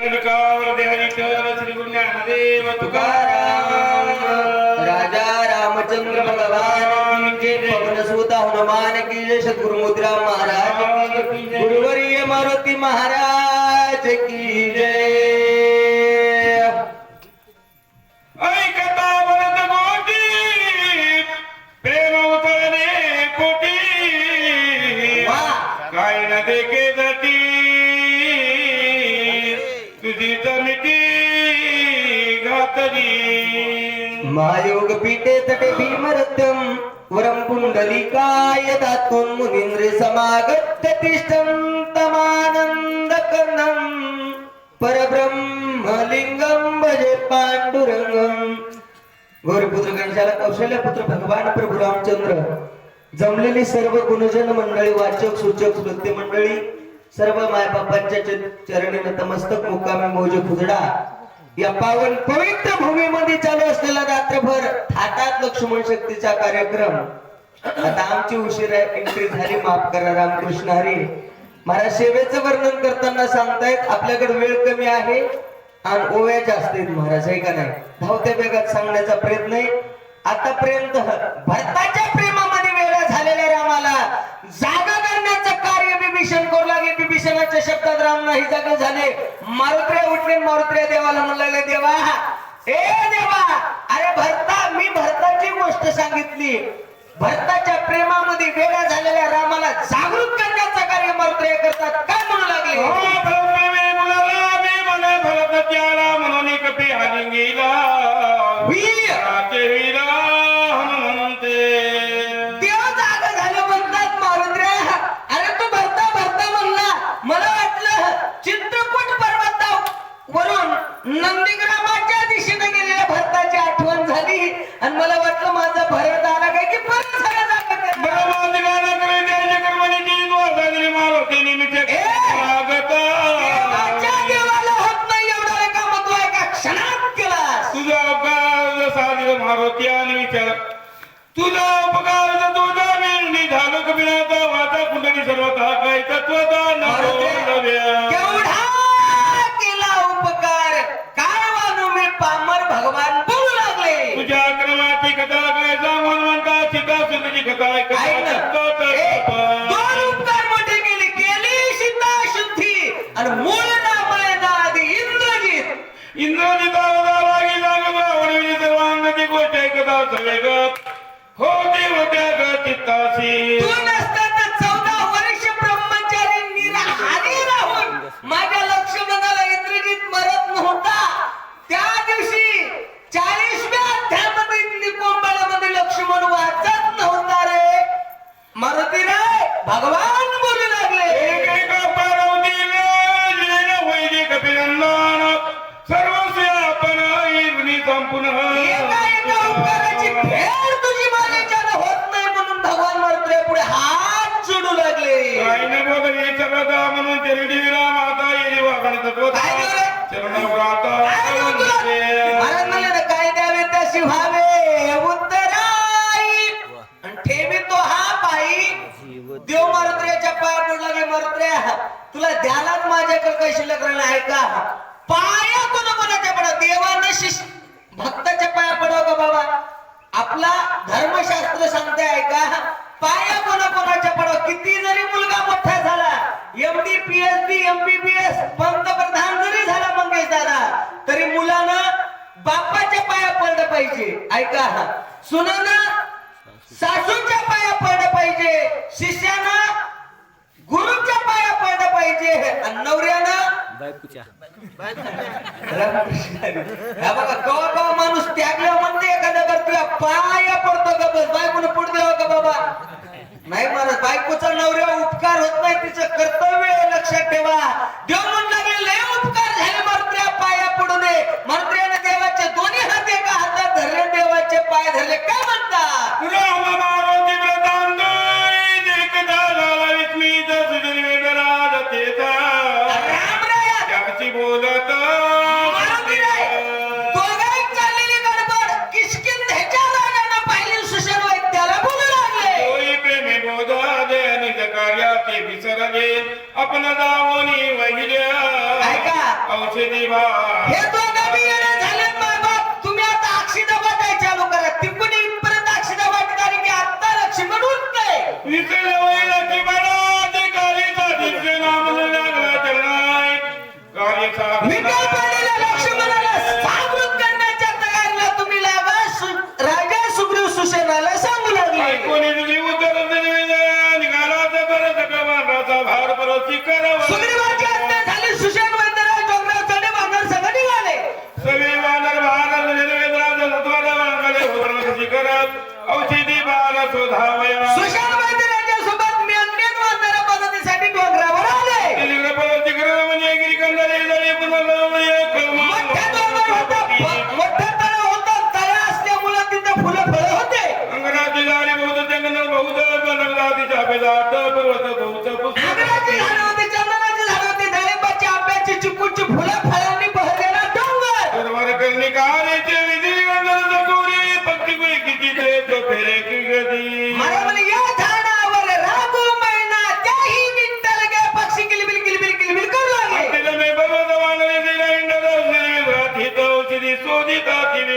पुनर्कावर देहरिकर श्री गुरु ज्ञानदेव तुकाराम राजा रामचंद्र भगवान की पवन सुत हनुमान की जय सद्गुरु मुद्रा महाराज। गुरुवर्य मारुती महाराज। महायोग पीठे तटे भीमरथम वरम पुंडलिकाय दातुन मुनींद्र समागत तिष्ठन्तमानंद कर्णम परब्रह्म लिंगम भजे पांडुरंगम गौरीपुत्र गणेशाला कौशल्य पुत्र भगवान प्रभू रामचंद्र जमलेली सर्व गुणजन मंडळी वाचक सूचक नृत्य मंडळी सर्व मायबापांच्या च- चरणी नतमस्तक मुक्कामी मोजे खुजडा या पावन पवित्र भूमीमध्ये चालू असलेला रात्रभर थाटात लक्ष्मण शक्तीचा कार्यक्रम. आता आमची उशिरा एंट्री झाली माफ करा रामकृष्ण हरी. महाराज सेवेचं वर्णन करताना सांगतायत आपल्याकडे वेळ कमी आहे आणि ओव्या जास्त आहेत महाराज आहे का नाही? धावत्या वेगात सांगण्याचा प्रयत्न आहे. आतापर्यंत भरताच्या प्रेमामध्ये वेगळा झालेल्या रामाला जागा करण्याचं कार्य विभीषण करू लागेल. बिभीषणाच्या शब्दात राम नाही जागा झाले. मारुत्र्या उठले मारुत्र्या देवाला म्हणलेले देवा ए देवा अरे भरता मी भरताची गोष्ट सांगितली. भरताच्या प्रेमामध्ये वेगळा झालेल्या रामाला जागृत करण्याचं कार्य मारुत्र्या करतात. काय म्हणू हो, लागले त्याला म्हणून चित्तासी तू नसताना चौदा वर्ष ब्रह्मचारी निराहारी राहून माझ्या लक्ष्मणाला इंद्रजीत मरत नव्हता. त्या दिवशी चाळीसव्या अध्यायामध्ये निकोंबाळामध्ये लक्ष्मण वाचत नव्हता रे. मारुती रे भगवान सगळं म्हणून रे? चरण काय देऊ तुला? महाराज म्हणले ना, काय द्यावे तशी व्हावे उत्तराई आणि ठेवी तो हा पायी देव मारुत्र्याच्या पाया पडू लागले मारुत्र्या तुला द्यालाच माझ्याकडे काही शिल्लक राहिलं आहे का? ऐका. सुनानं सासूच्या पाया पडलं पाहिजे शिष्यानं गुरुच्या पाया पडलं पाहिजे नवऱ्यानं बायकोच्या. बघा कवा कवा माणूस त्यागल्या म्हणते एखाद्या करतोय पाया पडतो का बस बायकोनं पुढे द्यावं का बाबा? नाही महाराज बायकोचा नवऱ्या उपकार होत नाही तिचं कर्तव्य लागे आपण दावणी वहिल्या. औषधी भाव ficará.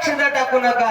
लक्ष टाकू नका.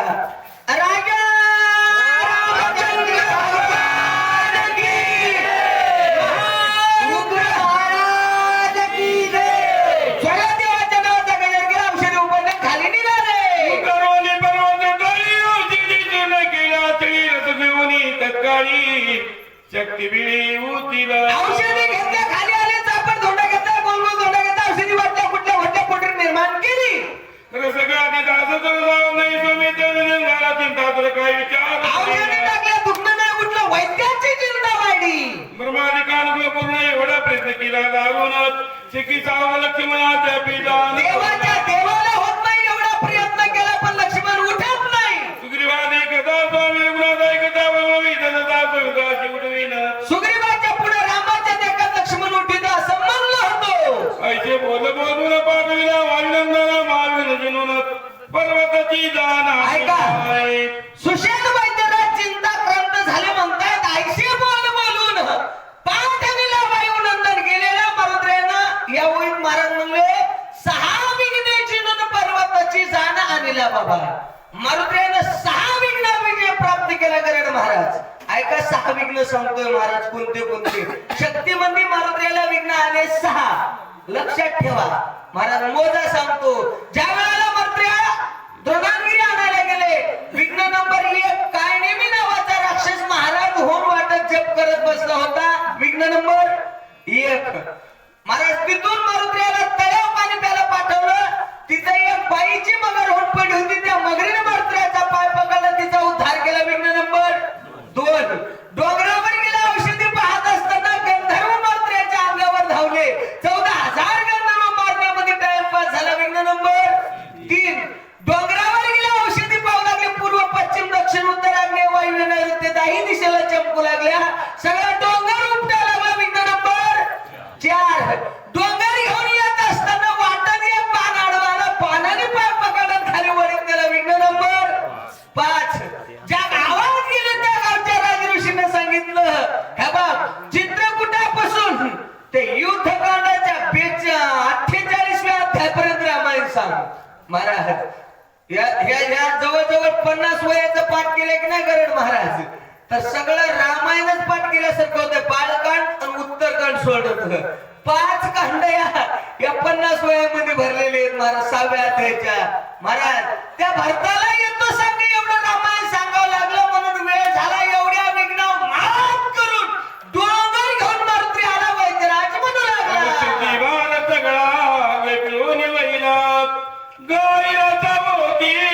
शक्ती मंदिर विघ्न आले सहा. लक्षात ठेवा. महाराज मोजा सांगतो. ज्या वेळेला मंत्र्या द्रोणागिरी आणायला गेले विघ्न नंबर एक ना नावाचा राक्षस महाराज होम वाटत जप करत बसला होता. विघ्न नंबर एक. महाराज तिथून मारुद्रेला तयार महाराज. या जवळ जवळजवळ पन्नास वयाचं पाठ केलं की नाही गरड महाराज? तर सगळं रामायणच पाठ केल्यासारखं होतं बालकांड आणि उत्तरकांड सोडत पाच कांड या या पन्नास वयामध्ये भरलेले आहेत महाराज. सहाव्या त्याच्या महाराज त्या भारताला येतो सांग. 我要找到我。